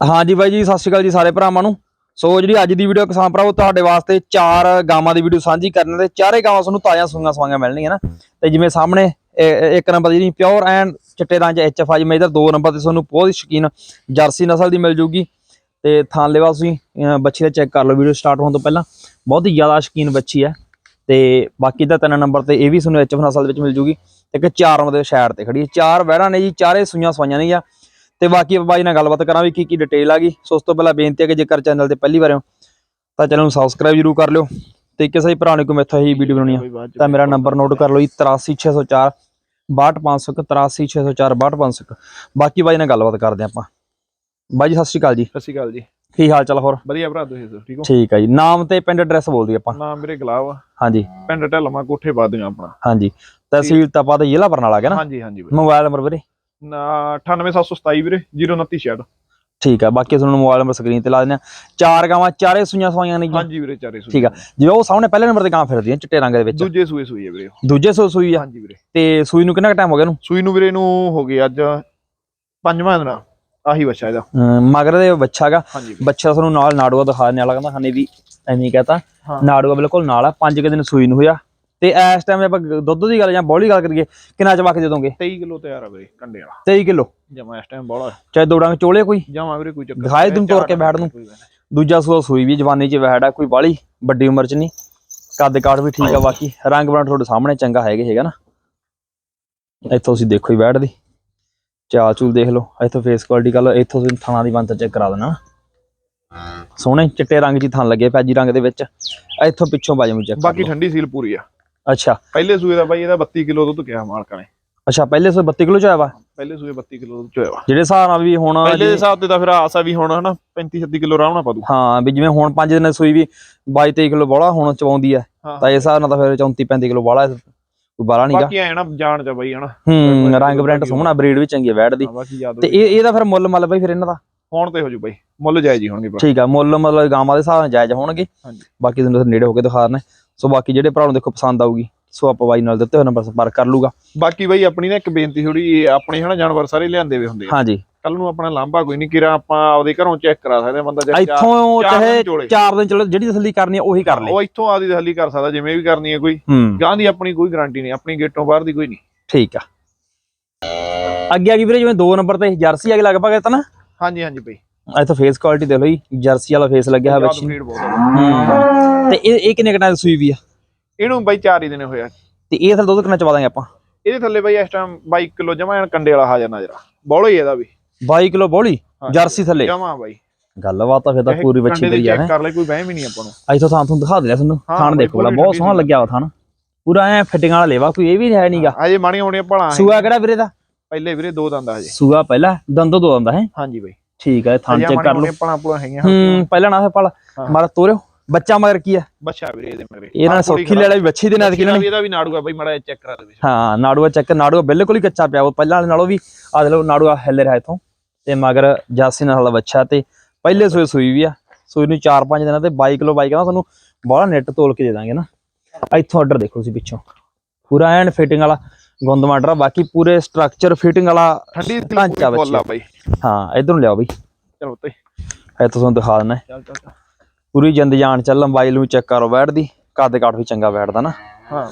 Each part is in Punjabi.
ਹਾਂਜੀ ਬਾਈ ਜੀ, ਸਤਿ ਸ਼੍ਰੀ ਅਕਾਲ ਜੀ ਸਾਰੇ ਭਰਾਵਾਂ ਨੂੰ। ਸੋ ਜਿਹੜੀ ਅੱਜ ਦੀ ਵੀਡੀਓ ਕਿਸਾਨ ਭਰਾਵੋ, ਤੁਹਾਡੇ ਵਾਸਤੇ ਚਾਰ ਗਾਵਾਂ ਦੀ ਵੀਡੀਓ ਸਾਂਝੀ ਕਰਨ ਦੇ ਚਾਰੇ ਗਾਵਾਂ ਤੁਹਾਨੂੰ ਤਾਜ਼ਾ ਸੂਈਆਂ ਸਵਾਈਆਂ ਮਿਲਣਗੀਆਂ ਨਾ। ਤੇ ਜਿਵੇਂ ਸਾਹਮਣੇ ਇੱਕ ਨੰਬਰ ਜਿਹੜੀ ਪਿਓਰ ਐਂਡ ਚਿੱਟੇ ਰੰਗ ਐਚ ਐਫ ਆ ਜਿਵੇਂ ਇਧਰ ਦੋ ਨੰਬਰ ਤੇ ਤੁਹਾਨੂੰ ਬਹੁਤ ਹੀ ਜਰਸੀ ਨਸਲ ਦੀ ਮਿਲ ਜੂਗੀ। ਤੇ ਥਾਂ ਲੈਵਾ ਤੁਸੀਂ, ਅਹ, ਬੱਚੀ ਦਾ ਚੈੱਕ ਕਰ ਲਓ ਵੀਡੀਓ ਸਟਾਰਟ ਹੋਣ ਤੋਂ ਪਹਿਲਾਂ। ਬਹੁਤ ਹੀ ਜ਼ਿਆਦਾ ਸ਼ੌਕੀਨ ਬੱਚੀ ਹੈ। ਤੇ ਬਾਕੀ ਦਾ ਤਿੰਨ ਨੰਬਰ ਤੇ ਇਹ ਵੀ ਤੁਹਾਨੂੰ ਐਚ ਐਫ ਨਸਲ ਦੇ ਵਿੱਚ ਮਿਲ ਜੂਗੀ। ਤੇ ਇੱਕ ਚਾਰ ਨੰਬਰ ਦੇ ਸਾਈਡ ਤੇ ਖੜੀ ਹੈ। ਚਾਰ ਵਹਿੜਾਂ ਨੇ ਜੀ, ਚਾਰੇ ਸੂਈਆਂ ਸਵਾਈਆਂ ਨੇ ਆ। ਤੇ ਬਾਕੀ ਆਪਾਂ ਬਾਈ ਨਾਲ ਗੱਲਬਾਤ ਕਰਾਂ ਵੀ ਕੀ ਕੀ ਡਿਟੇਲ ਆ ਗਈ। ਸੋ ਉਸ ਤੋਂ ਪਹਿਲਾਂ ਬੇਨਤੀ ਹੈ ਕਿ ਜੇਕਰ ਚੈਨਲ ਤੇ ਪਹਿਲੀ ਵਾਰ ਹੋ ਤਾਂ ਚੈਨਲ ਨੂੰ ਸਬਸਕ੍ਰਾਈਬ ਜ਼ਰੂਰ ਕਰ ਲਿਓ ਤੇ ਕਿਸੇ ਵੀ ਭਰਾ ਨੇ ਕੋਈ ਮੈਥੋਂ ਹੀ ਵੀਡੀਓ ਬਣਾਉਣੀ ਆ। ਤਾਂ ਮੇਰਾ ਨੰਬਰ ਨੋਟ ਕਰ ਲਓ ਜੀ 83604 62501 83604 62501 ਬਾਕੀ ਬਾਈ ਨਾਲ ਗੱਲਬਾਤ ਕਰਦੇ ਹਾਂ ਆਪਾਂ। ਬਾਈ ਜੀ ਸਤਿ ਸ਼੍ਰੀ ਅਕਾਲ ਜੀ। ਸਤਿ ਸ਼੍ਰੀ ਅਕਾਲ ਜੀ। ਕੀ ਹਾਲ ਚਾਲ ਹੋਰ? ਵਧੀਆ ਭਰਾ ਤੁਸੀਂ ਦੱਸੋ ਠੀਕ ਹੋ? ਠੀਕ ਹੈ ਜੀ। ਨਾਮ ਤੇ ਪਿੰਡ ਐਡਰੈਸ ਬੋਲ ਦਈਏ ਆਪਾਂ। ਨਾਮ ਮੇਰੇ ਗੁਲਾਬ ਆ। ਹਾਂਜੀ। ਪਿੰਡ ਢਲਮਾ ਕੋਠੇ ਬਾਦੀਆਂ ਆਪਣਾ। ਹਾਂਜੀ। ਤਹਿਸੀਲ ਤਪਾ ਤੇ ਜ਼ਿਲ੍ਹਾ ਬਰਨਾਲਾ ਹੈ ਨਾ। ਹਾਂਜੀ ਹਾਂਜੀ ਮੋਬਾਈਲ ਨੰਬਰ ਵੀਰੇ। 98727 ਵੀਰੇ 02966 ਠੀਕ ਹੈ ਬਾਕੀ ਤੁਹਾਨੂੰ ਮੋਬਾਈਲ ਨੰਬਰ ਸਕਰੀਨ ਤੇ ਲਾ ਦਿੰਦੇ ਆ। ਚਾਰ ਗਾਵਾਂ ਚਾਰੇ ਸੂਈਆਂ ਸਵਾਈਆਂ ਨੇ ਜੀ। ਹਾਂਜੀ ਵੀਰੇ ਚਾਰੇ ਸੂਏ ਠੀਕ ਆ ਜਿਵੇਂ ਉਹ ਸਾਹਮਣੇ ਪਹਿਲੇ ਨੰਬਰ ਤੇ ਗਾਂ ਫਿਰਦੀ ਹੈ ਚਿੱਟੇ ਰੰਗ ਦੇ ਵਿੱਚ। ਦੂਜੇ ਸੂਏ ਸੂਈ ਹੈ ਵੀਰੇ। ਦੂਜੇ ਸੂ ਸੂਈ ਆ। ਹਾਂਜੀ ਵੀਰੇ। ਤੇ ਸੂਈ ਨੂੰ ਕਿੰਨਾ ਟਾਈਮ ਹੋ ਗਿਆ ਇਹਨੂੰ? ਸੂਈ ਨੂੰ ਵੀਰੇ ਨੂੰ ਹੋ ਗਏ ਅੱਜ ਪੰਜਵਾਂ ਦਿਨ। ਆ। ਆਹੀ ਬੱਚਾ ਇਹਦਾ। ਮਗਰ ਦੇ ਬੱਚਾ ਗਾ ਹਾਂਜੀ ਵੀਰੇ। ਬੱਚਾ ਤੁਹਾਨੂੰ ਨਾਲ ਨਾੜੂਆ ਦਿਖਾਣੇ ਵਾਲਾ ਕਹਿੰਦਾ ਹਨੇ ਵੀ ਐਵੇਂ ਕਹਤਾ। ਨਾੜੂਆ ਬਿਲਕੁਲ ਨਾਲ ਆ ਪੰਜ ਕੁ ਦਿਨ ਸੂਈ ਨੂੰ ਹੋਇਆ। ਤੇ ਇਸ ਟਾਈਮ ਆਪਾਂ ਦੁੱਧ ਦੀ ਗੱਲ ਜਾਂ ਬੋਲੀ ਗੱਲ ਕਰੀਏ ਕਿੰਨਾ ਚਵਾ ਕੇ ਦੇ ਦੋਗੇ? 23 ਕਿਲੋ ਤਿਆਰ ਆ ਵੀਰੇ ਕੰਡੇ ਵਾਲਾ। 23 ਕਿਲੋ? ਜਮਾ ਇਸ ਟਾਈਮ ਬੋਲਾ। ਚਾਹੇ ਦੋ ਡੰਗ ਚੋਲੇ ਕੋਈ ਜਮਾ ਵੀਰੇ ਕੋਈ ਚੱਕਰ ਦਿਖਾਏ ਨਹੀਂ, ਤੂੰ ਤੋਰ ਕੇ ਬੈਠ ਨੂੰ। ਦੂਜਾ ਸੂਆ ਸੂਈ ਵੀ ਜਵਾਨੀ ਚ ਵਹਿੜਾ ਕੋਈ ਬਾਲੀ ਵੱਡੀ ਉਮਰ ਚ ਨਹੀਂ। ਕੱਦ ਕਾਠ ਵੀ ਠੀਕ ਆ ਬਾਕੀ ਰੰਗ ਬਣਾ ਤੁਹਾਡੇ ਸਾਹਮਣੇ ਚੰਗਾ ਹੈਗੇ ਹੈਗਾ ਨਾ। ਇੱਥੋਂ ਤੁਸੀਂ ਦੇਖੋ ਹੀ ਬੈਠ ਦੀ। ਚਾਲ ਚੂਲ ਦੇਖ ਲਓ ਇੱਥੋਂ ਫੇਸ ਕੁਆਲਿਟੀ ਕਰ ਲਓ ਇੱਥੋਂ ਤੁਸੀਂ ਥਾਣਾ ਦੀ ਬੰਤ ਚੈੱਕ ਕਰਾ ਦੇਣਾ ਸੋਹਣੇ ਚਿੱਟੇ ਰੰਗ ਦੀ ਥਣ ਲੱਗੇ ਪੈਜੀ ਰੰਗ ਦੇ ਵਿੱਚ। ਇੱਥੋਂ ਪਿੱਛੋਂ ਬਾਜੂ ਚੈੱਕ ਬਾਕੀ ਠੰਡੀ ਸੀਲ ਪੂਰੀ ਆ। ਅੱਛਾ। ਪਹਿਲੇ ਸੂਏ ਦਾ ਬਾਈ ਇਹਦਾ 32 ਕਿਲੋ ਦੁੱਧ ਕਿਹਾ ਮਾਲਕਾਂ ਨੇ। ਅੱਛਾ ਪਹਿਲੇ ਸੋ 32 ਕਿਲੋ ਚ ਆਇਆ ਵਾ? ਪਹਿਲੇ ਸੂਏ 32 ਕਿਲੋ ਦੁੱਧ ਚੋਇਆ ਵਾ। ਜਿਹੜੇ ਹਿਸਾਬ ਨਾਲ ਵੀ ਹੁਣ ਪਹਿਲੇ ਹਿਸਾਬ ਤੇ ਤਾਂ ਫਿਰ ਆਸ ਆ ਵੀ ਹੁਣ ਹਨਾ 35 36 ਕਿਲੋ ਆਰਾਮ ਨਾਲ ਪਾ ਦੂ। ਹਾਂ ਵੀ ਜਿਵੇਂ ਹੁਣ 5 ਦਿਨਾਂ ਸੂਈ ਵੀ 22 23 ਕਿਲੋ ਬੋਲਾ ਹੁਣ ਚਵਾਉਂਦੀ ਆ। ਤਾਂ ਇਸ ਹਿਸਾਬ ਨਾਲ ਤਾਂ ਫਿਰ 34 35 ਕਿਲੋ ਬੋਲਾ ਕੋਈ ਬਾਲਾ ਨਹੀਂਗਾ ਬਾਕੀ ਐ ਨਾ ਜਾਣ ਚ ਬਾਈ ਹਨਾ। ਹੂੰ ਰੰਗ ਬ੍ਰੈਂਡ ਸੋਹਣਾ ਬਰੀਡ ਵੀ ਚੰਗੀ ਵੈੜ ਦੀ। ਤੇ ਇਹ ਇਹਦਾ ਫਿਰ ਮੁੱਲ ਮੱਲ ਬਈ ਫਿਰ ਇਹਨਾਂ ਦਾ? ਹੁਣ ਤੇ ਹੋ ਜੂ ਬਾਈ ਮੁੱਲ ਜਾਇਜ਼ ਹੀ ਹੋਣਗੇ ਠੀਕ ਆ ਮੁੱਲ ਮਤਲਬ ਗਾਵਾਂ ਦੇ ਹਿਸਾਬ ਨਾਲ ਜਾਇਜ਼ ਹੋਣਗੇ। ਬਾਕੀ ਤੁਹਾਨੂੰ ਨੇੜੇ ਹੋ ਕੇ ਦਿਖਾ ਸੋ ਬਾਕੀ ਜਿਹੜੇ ਭਰਾ ਨੂੰ ਦੇਖੋ ਪਸੰਦ ਆਊਗੀ ਸੋ ਆਪਾਂ ਬਾਈ ਨਾਲ ਦਿੱਤੇ ਹੋਏ ਨੰਬਰ ਸੰਪਰਕ ਕਰ ਲੂਗਾ ਬਾਕੀ ਬਾਈ ਆਪਣੀ ਨਾ ਇੱਕ ਬੇਨਤੀ ਥੋੜੀ ਆਪਣੇ ਹਨਾ ਜਾਨਵਰ ਸਾਰੇ ਲਿਆਂਦੇ ਵੇ ਹੁੰਦੇ ਆ। ਹਾਂਜੀ। ਕੱਲ ਨੂੰ ਆਪਣਾ ਲਾਂਭਾ ਕੋਈ ਨਹੀਂ ਕਿਰਾ ਆਪਾਂ ਆਪਦੇ ਘਰੋਂ ਚੈੱਕ ਕਰਾ ਸਕਦੇ ਆ ਬੰਦਾ ਜੇ ਇੱਥੋਂ ਚਾਹੇ ਦਿਨ ਚੋਲੇ। 4 ਦਿਨ ਚਲੋ ਜਿਹੜੀ ਤਸੱਲੀ ਕਰਨੀ ਹੈ ਉਹੀ ਕਰ ਲੈ ਉਹ ਇੱਥੋਂ ਆਦੀ ਦਹਲੀ ਕਰ ਸਕਦਾ ਜਿਵੇਂ ਵੀ ਕਰਨੀ ਹੈ ਕੋਈ। ਗਾਂ ਦੀ ਆਪਣੀ ਕੋਈ ਗਾਰੰਟੀ ਨਹੀਂ ਆਪਣੀ ਗੇਟੋਂ ਬਾਹਰ ਦੀ ਕੋਈ ਨਹੀਂ। ਠੀਕ ਆ। ਅੱਗੇ ਆ ਗਈ ਵੀਰੇ ਜਿਵੇਂ 2 ਨੰਬਰ ਤੇ ਜਰਸੀ ਆ ਕੇ ਲਗਭਗ ਤਾਂ ਨਾ? ਹਾਂਜੀ ਹਾਂਜੀ ਬਾਈ। ਇੱਥੋਂ ਫੇਸ ਕੁਆਲਿਟੀ ਦੇਖ ਲਓ ਜੀ ਜਰਸੀ ਵਾਲਾ ਫੇਸ ਲੱਗਿਆ ਹੋਇਆ ਬੱਚੀ। ਹੂੰ। ਤੇ ਇਹ ਇਹ ਕਿੰਨੇ ਦੀ ਸੂਈ ਵੀ ਆ? ਇਹਨੂੰ ਬਾਈ ਚਾਰ ਹੀ ਦਿਨੇ ਹੋਇਆ ਤੇ ਇਹ ਥੱਲੇ ਦੁੱਧ ਕਿੰਨਾ ਚਵਾ ਦਾਂਗੇ ਆਪਾਂ? ਇਹਦੇ ਥੱਲੇ ਬਾਈ ਇਸ ਟਾਈਮ 22 ਕਿਲੋ ਜਮਾ ਐਨ ਕੰਡੇ ਵਾਲਾ ਹਾਜ਼ਰ ਨਜ਼ਰ ਬੋਲੋ ਹੀ ਇਹਦਾ ਵੀ। 22 ਕਿਲੋ ਬੋਲੀ? ਜਰਸੀ ਥੱਲੇ? ਜਮਾ ਬਾਈ। ਗੱਲਬਾਤ ਤਾਂ ਫਿਰ ਤਾਂ ਪੂਰੀ ਬੱਚੀ ਦੀ ਆ ਚੈੱਕ ਕਰ ਲੈ ਕੋਈ ਵਹਿਮ ਹੀ ਨਹੀਂ ਆਪਾਂ ਨੂੰ। ਇੱਥੋਂ ਥਾਂ ਤੁਹਾਨੂੰ ਦਿਖਾ ਦਿਆ ਤੁਹਾਨੂੰ। ਥਾਣ ਬੜੀ ਦੇਖੋ ਲਾ ਬਹੁਤ ਸੋਹਣਾ। ਲੱਗਿਆ ਵਾ ਥਾਣ ਪੂਰਾ ਐ ਫਿਟਿੰਗ ਵਾਲਾ ਲੇਵਾ ਕੋਈ ਇਹ ਵੀ ਹੈ ਨਹੀਂਗਾ ਅਜੇ ਮਾਣੀਆਂ ਹੋਣੀਆਂ ਭਲਾ ਸੂਆ ਕਿਹੜਾ ਵੀਰੇ ਦਾ? ਪਹਿਲੇ ਵੀਰੇ ਦੋ ਦੰਦ ਹਜੇ। ਸੂਆ ਪਹਿਲਾ ਦੰਦੋ ਦੋ ਦੰਦਾ ਹੈ। ਹਾਂਜੀ ਬਾਈ। ਠੀਕ ਹੈ ਅਜੇ ਚੈੱਕ ਕਰ ਲਓ। ਭਲਾ ਭੁਲਾ ਹੈਗੀਆਂ। ਹੂੰ ਪਹਿਲਾ ਨਾ ਪਲ ਹਾਂ। ਮਾਰ ਤੋਰਿਓ। ਬੱਚਾ ਮਗਰ ਕੀ ਆ? ਬੱਚਾ ਵੀਰੇ ਇਹਦੇ ਮਗਰੇ। ਇਹਨਾਂ ਨੇ ਸੌਖੀ ਲੈ ਲਈ ਬੱਚੀ ਦੇ ਨਾਲ ਕਿ ਇਹਦਾ ਵੀ ਨਾੜੂਗਾ ਬਾਈ ਮੜਾ ਚੈੱਕ ਕਰਾ ਦੇ ਹਾਂ ਨਾੜੂਆ ਚੈੱਕ ਨਾੜੂਆ ਬਿਲਕੁਲ ਹੀ ਕੱਚਾ ਪਿਆ ਉਹ ਪਹਿਲਾਂ ਵਾਲੇ ਨਾਲੋਂ ਵੀ ਆ ਦੇ ਨਾੜੂਆ ਹਿੱਲ ਰਿਹਾ ਇਥੋਂ। ਤੇ ਮਗਰ ਜਾਸੀ ਨਾਲ ਦਾ ਬੱਚਾ ਤੇ ਪਹਿਲੇ ਸੂਏ ਸੂਈ ਵੀ ਆ। ਸੂਈ ਨੂੰ 4-5 ਦਿਨਾਂ ਤੇ 22 ਕਿਲੋ ਬਾਈ ਕਹਿੰਦਾ ਤੁਹਾਨੂੰ ਬਾਹਲਾ ਨੈਟ ਤੋਲ ਕੇ ਦੇ ਦਾਂਗੇ ਨਾ। ਇੱਥੋਂ ਆਰਡਰ ਦੇਖੋ ਤੁਸੀਂ ਪਿੱਛੋਂ। ਪੂਰਾ ਐਨ ਫਿਟਿੰਗ ਵਾਲਾ ਗੁੰਦ ਮਾਡਰਾ ਬਾਕੀ ਪੂਰੇ ਸਟਰਕਚਰ ਫਿਟਿੰਗ ਵਾਲਾ ਠੰਡੀ ਢਾਂਚਾ ਬੱਚੀ। ਹਾਂ ਇਧਰ ਨੂੰ ਲਿਆਓ ਬਈ। ਚਲੋ ਤੇ ਇੱਥੋਂ ਤੁਹਾਨੂੰ ਦਿਖਾ ਦਿੰਦਾ। ਚੱਲ ਚੱਲ। ਪੂਰੀ ਜਿੰਦ ਜਾਨ ਚੱਲ ਲੰਬਾਈ ਨੂੰ ਚੈੱਕ ਕਰੋ ਬੈਠ ਦੀ ਕੱਦ ਕਾਠ ਵੀ ਚੰਗਾ ਬੈਠਦਾ ਨਾ। ਹਾਂ।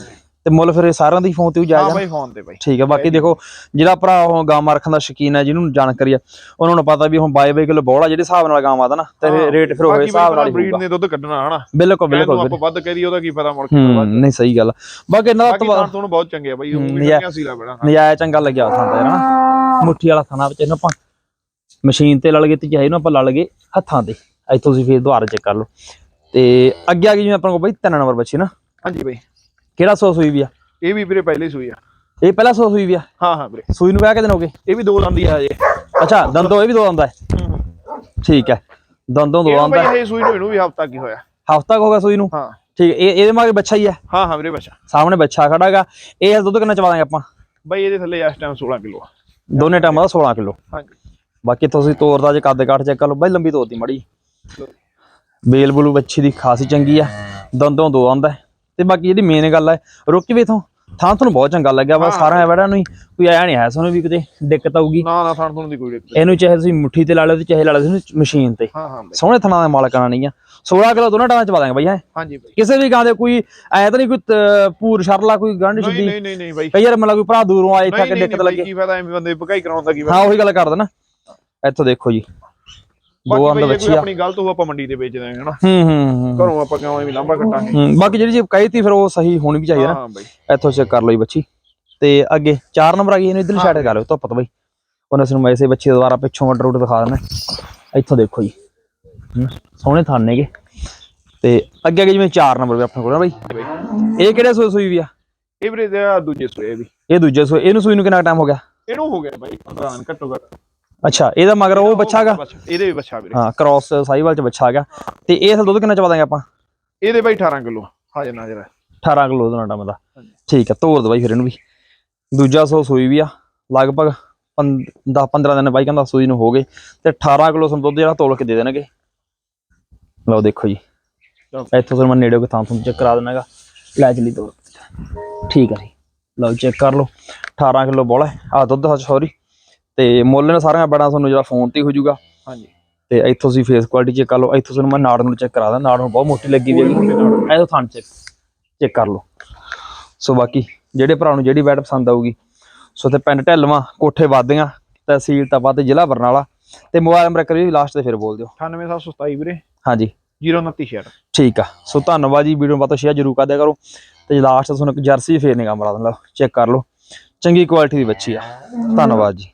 ਤੇ ਮੁੱਲ ਫਿਰ ਸਾਰਿਆਂ ਦੀ ਫੋਨ ਤੇ ਵੀ ਹਾਂ ਜਾਇਜ਼ ਆ ਬਾਈ ਫੋਨ ਤੇ ਬਾਈ। ਠੀਕ ਹੈ ਬਾਕੀ ਦੇਖੋ ਜਿਹੜਾ ਭਰਾ ਉਹ ਗਾਵਾਂ ਰੱਖਣ ਦਾ ਸ਼ੌਕੀਨ ਹੈ ਜਿਹਨੂੰ ਜਾਣਕਾਰੀ ਆ ਉਹਨਾਂ ਨੂੰ ਪਤਾ ਵੀ ਹੁਣ ਬਾਈ ਬਾਈ ਕਿਲੋ ਬੋਲਾ ਜਿਹੜੇ ਹਿਸਾਬ ਨਾਲ ਗਾਵਾਂ ਦਾ ਨਾ ਤੇ ਰੇਟ ਫਿਰ ਉਹ ਹਿਸਾਬ ਨਾਲ ਹੀ ਬਰੀਡ ਨੇ ਦੁੱਧ ਕੱਢਣਾ ਹਨਾ? ਬਿਲਕੁਲ ਬਿਲਕੁਲ ਆਪਾਂ ਵੱਧ ਕਰੀ ਉਹਦਾ ਕੀ ਪਤਾ ਮੁੜ ਕੇ ਹੂੰ ਵੱਧ ਨਹੀਂ ਸਹੀ ਗੱਲ। ਬਾਕੀ ਇਹਨਾਂ ਦਾ ਤੁਹਾਨੂੰ ਬਹੁਤ ਚੰਗੇ ਆ ਬਾਈ ਉਹ ਵੀ ਸੀਲਾ ਬਣਾ ਨਜਾਇਜ਼ ਚੰਗਾ ਲੱਗਿਆ ਥਾਂ ਤੇ ਨਾ ਮੁੱਠੀ ਵਾਲਾ ਥਾਣਾ ਵਿੱਚ ਇਹਨੂੰ ਆਪਾਂ ਮਸ਼ੀਨ ਤੇ ਲੜ ਗਏ ਤੇ ਚਾਹੇ ਇਹਨੂੰ ਆਪਾਂ ਲੜ ਗਏ ਹੱਥਾਂ ਤੇ। ਇੱਥੋਂ ਤੁਸੀਂ ਫੇਰ ਦੁਬਾਰਾ ਚੈੱਕ ਕਰ ਲਓ। ਤੇ ਅੱਗੇ ਆ ਗਈ ਜਿਵੇਂ ਆਪਾਂ ਕੋਲ ਬਈ ਤਿੰਨ ਨੰਬਰ ਬੱਚੀ ਨਾ। ਹਾਂਜੀ ਬਾਈ। ਕਿਹੜਾ ਸੌ ਸੂਈ ਵੀ ਆ? ਇਹ ਵੀ ਵੀਰੇ ਪਹਿਲੇ ਸੂਈ ਆ। ਇਹ ਪਹਿਲਾ ਸੌ ਸੂਈ ਵੀ ਆ? ਹਾਂ ਹਾਂ ਵੀਰੇ। ਸੂਈ ਨੂੰ ਕਹਿ ਕੇ ਦਿਨ ਹੋ ਗਏ? ਇਹ ਵੀ ਦੋ ਦੰਦੀ ਆ ਹਜੇ। ਅੱਛਾ ਦੰਦੋਂ ਇਹ ਵੀ ਦੋ ਆਂਦਾ ਹੈ ਠੀਕ ਹੈ। ਦੰਦੋਂ ਦੋ ਬਾਈ ਇਹ ਸੂਈ ਨੂੰ ਇਹਨੂੰ ਵੀ ਹਫਤਾ ਕੀ ਹੋਇਆ? ਹਫਤਾ ਹੋ ਗਿਆ ਸੂਈ ਨੂੰ? ਹਾਂ। ਠੀਕ ਇਹ ਇਹਦੇ ਮਗਰ ਬੱਚਾ ਹੀ ਆ। ਹਾਂ ਹਾਂ ਵੀਰੇ ਬੱਚਾ। ਸਾਹਮਣੇ ਬੱਚਾ ਖੜਾਗਾ ਇਹ ਦੁੱਧ ਕਿੰਨਾ ਚਵਾ ਦਾਂਗੇ ਆਪਾਂ? ਬਾਈ ਇਹਦੇ ਥੱਲੇ ਇਸ ਟਾਈਮ 16 ਕਿਲੋ ਆ। ਦੋਨੇ ਟਾਈਮਾਂ ਦਾ 16 ਕਿਲੋ। ਹਾਂਜੀ। ਬਾਕੀ ਤੁਸੀਂ ਤੋਰ ਦਾ ਜੇ ਕੱਦ ਕਾਠ ਚੈੱਕ ਕਰ ਲਓ। ਬਾਈ ਲੰਬੀ ਤੋਰਦੀ ਮੜੀ। ਬੇਲ ਬਲੂ ਬੱਚੀ ਦੀ ਖਾਸੀ ਚੰਗੀ ਆ ਦੰਦੋਂ ਦੋ ਹੈ। ਤੇ ਬਾਕੀ ਜਿਹੜੀ ਮੇਨ ਗੱਲ ਹੈ ਰੁਕ ਵੀ ਇਥੋਂ ਥਾਂ ਤੁਹਾਨੂੰ ਬਹੁਤ ਚੰਗਾ ਲੱਗਿਆ ਵਾ। ਸਾਰਾ ਵੜਾ ਨੂੰ ਕੋਈ ਆਇਆ ਨਹੀਂ ਹੈ ਸਾਨੂੰ ਵੀ ਕਿਤੇ ਦਿੱਕਤ ਆਊਗੀ। ਨਾ ਨਾ ਥਣ ਥਣ ਦੀ ਕੋਈ ਦਿੱਕਤ। ਇਹਨੂੰ ਚਾਹੇ ਤੁਸੀਂ ਮੁੱਠੀ ਤੇ ਲਾ ਲਓ ਤੇ ਚਾਹੇ ਲਾ ਲਓ ਤੁਸੀਂ ਮਸ਼ੀਨ ਤੇ। ਹਾਂ ਹਾਂ ਸੋਹਣੇ ਥਣਾ ਦੇ ਮਾਲਕ ਨਹੀਂ ਆ। 16 ਕਿਲੋ ਦੋਨਾਂ ਟਾਂ ਚ ਪਾ ਦਾਂਗੇ ਬਈ ਹੈ। ਹਾਂਜੀ ਬਾਈ। ਕਿਸੇ ਵੀ ਗਾਂ ਦੇ ਕੋਈ ਐ ਤਾਂ ਨਹੀਂ ਕੋਈ ਤ- ਪੂਰ ਸ਼ਰਲਾ ਕੋਈ ਗੰਢ ਛੁੱਡੀ। ਨਹੀਂ ਨਹੀਂ ਨਹੀਂ ਬਾਈ। ਕਈ ਯਾਰ ਮਤਲਬ ਕੋਈ ਭਰਾ ਦੂਰੋਂ ਆਏ ਇੱਥੇ ਆ ਕੇ ਦਿੱਕਤ ਲੱਗੇ। ਕੀ ਫਾਇਦਾ ਐਵੇਂ ਬੰਦੇ ਭਕਾਈ ਕਰਾਉਣ ਦਾ ਕੀ ਹਾਂ ਉਹੀ ਗੱਲ ਕਰ ਦੇਣਾ। ਇੱਥੋਂ ਦੇਖੋ ਜੀ। ਦੋ ਜੇ ਬੱਚੀ ਆਪਣੀ ਗਲਤ ਹੋ ਆਪਾਂ ਮੰਡੀ ਤੇ ਵੇਚ ਦਾਂਗੇ ਹਨਾ? ਹੂੰ ਹੂੰ ਹੂੰ। ਘਰੋਂ ਆਪਾਂ ਕਿਉਂ ਐਵੇਂ ਲਾਂਭਾ ਕੱਟਾਂਗੇ? ਬਾਕੀ ਜਿਹੜੀ ਚੀਜ਼ ਕਹੀ ਤੀ ਫਿਰ ਉਹ ਸਹੀ ਹੋਣੀ ਵੀ ਚਾਹੀਦੀ ਨਾ। ਹਾਂ ਬਾਈ। ਇੱਥੋਂ ਚੈੱਕ ਕਰ ਲਓ ਜੀ ਬੱਚੀ। ਤੇ ਅੱਗੇ 4 ਨੰਬਰ ਆ ਗਈ ਇਹਨੂੰ ਇਧਰ ਸਾਈਡ ਕਰ ਲਓ ਧੁੱਪ ਤੋਂ ਬਈ। ਉਹਨੇ ਸਾਨੂੰ ਵੈਸੇ ਬੱਚੀ ਦੁਬਾਰਾ ਪਿੱਛੋਂ ਮਟਰ ਰੂਟ ਦਿਖਾ ਦੇਣਾ। ਇੱਥੋਂ ਦੇਖੋ ਜੀ। ਹੂੰ, ਸੋਹਣੇ ਥਾਨੇਗੇ ਤੇ ਅੱਗੇ ਅੱਗੇ ਜਿਵੇਂ 4 ਨੰਬਰ ਵੀ ਆਪਣੇ ਕੋਲ ਨਾ ਬਈ। ਇਹ ਕਿਹੜੇ ਸੂਈ ਸੂਈ ਵੀ ਆ? ਇਹ ਵੀਰੇ ਦੂਜੇ ਸੋਏ ਵੀ। ਇਹ ਦੂਜੇ ਸੂਈ ਇਹਨੂੰ ਸੂਈ ਨੂੰ ਕਿੰਨਾ ਟਾਈਮ ਹੋ ਗਿਆ? ਇਹਨੂੰ ਹੋ ਗਿਆ ਬਾਈ 15 ਘੱਟੋ ਘੱਟ। ਅੱਛਾ ਇਹਦਾ ਮਗਰ ਉਹ ਬੱਚਾ ਹੈਗਾ? ਇਹਦੇ ਵੀ ਬੱਚਾ ਵੀਰੇ। ਹਾਂ ਕ੍ਰਾਸ ਸਾਈਵਾਲ ਚ ਬੱਚਾ ਆ ਗਿਆ ਤੇ ਇਹ ਅਸਲ ਦੁੱਧ ਕਿੰਨਾ ਚਵਾ ਦਾਂਗੇ ਆਪਾਂ? ਇਹਦੇ ਬਾਈ 18 ਕਿਲੋ ਹਾਜ਼ਰ ਨਾਜ਼ਰ ਹੈ 18 ਕਿਲੋ ਦਾ ਟਾਈਮ ਦਾ। ਠੀਕ ਆ ਤੋਰ ਦੋ ਬਾਈ ਫਿਰ ਇਹਨੂੰ ਵੀ। ਦੂਜਾ ਸੋ ਸੂਈ ਵੀ ਆ ਲਗਭਗ 10 15 ਦਿਨ ਬਾਈ ਕਹਿੰਦਾ ਸੂਈ ਨੂੰ ਹੋ ਗਏ। ਤੇ 18 ਕਿਲੋ ਸਾਨੂੰ ਦੁੱਧ ਜਿਹੜਾ ਤੋਲ ਕੇ ਦੇ ਦੇਣਗੇ। ਲਓ ਦੇਖੋ ਜੀ। ਚਲੋ। ਇੱਥੋਂ ਫਿਰ ਮੈਂ ਨੇੜੇ ਕੋ ਥਾਂ ਤੁਹਾਨੂੰ ਚੈੱਕ ਕਰਾ ਦੇਣਾਗਾ ਲੈ ਚਲੀ ਤੋਰ। ਠੀਕ ਆ ਜੀ। ਲਓ ਚੈੱਕ ਕਰ ਲਓ। 18 ਕਿਲੋ ਬੋਲਾ ਆ। ਦੁੱਧ ਸੌਰੀ ਤੇ ਮੁੱਲ ਨੇ ਸਾਰਿਆਂ ਬੜਾ ਤੁਹਾਨੂੰ ਜਿਹੜਾ ਫੋਨ ਤੇ ਹੀ ਹੋ ਜਾਊਗਾ ਹਾਂਜੀ। ਤੇ ਇੱਥੋਂ ਤੁਸੀਂ ਫੇਸ ਕੁਆਲਿਟੀ ਚੈੱਕ ਕਰ ਲਓ। ਇੱਥੋਂ ਤੁਹਾਨੂੰ ਮੈਂ ਨਾੜ ਨੂੰ ਚੈੱਕ ਕਰਾ ਦਾਂ ਨਾੜ ਨੂੰ ਬਹੁਤ ਮੋਟੀ ਲੱਗੀ ਵੀ ਹੈਗੀ ਇਹਦਾ ਥਣ ਚੈੱਕ ਚੈੱਕ ਕਰ ਲਓ। ਸੋ ਬਾਕੀ ਜਿਹੜੇ ਭਰਾ ਨੂੰ ਜਿਹੜੀ ਬੈਟ ਪਸੰਦ ਆਊਗੀ। ਸੋ ਤੇ ਪਿੰਡ ਢੱਲਵਾਂ ਕੋਠੇ ਵਾਦੀਆਂ ਤਹਿਸੀਲ ਤਪਾ ਤੇ ਜ਼ਿਲ੍ਹਾ ਬਰਨਾਲਾ। ਤੇ ਮੋਬਾਈਲ ਨੰਬਰ ਇੱਕ ਵਾਰੀ ਲਾਸਟ ਤੇ ਫਿਰ ਬੋਲ ਦਿਓ। 98727 ਵੀਰੇ। ਹਾਂਜੀ। 029 ਸ਼ੇਅਰ ਠੀਕ ਆ। ਸੋ ਧੰਨਵਾਦ ਜੀ ਵੀਡੀਓ ਨੂੰ ਵੱਧ ਸ਼ੇਅਰ ਜਰੂਰ ਕਰ ਦਿਆ ਕਰੋ। ਤੇ ਲਾਸਟ ਤੁਹਾਨੂੰ ਇੱਕ ਜਰਸੀ ਫੇਰ ਨਿਗਾਹ ਮਰਾ ਦਿੰਦਾ। ਚੈੱਕ ਕਰ ਲਓ। ਚੰਗੀ ਕੁਆਲਿਟੀ ਦੀ ਬੱਚੀ ਆ। ਧੰਨਵਾਦ ਜੀ।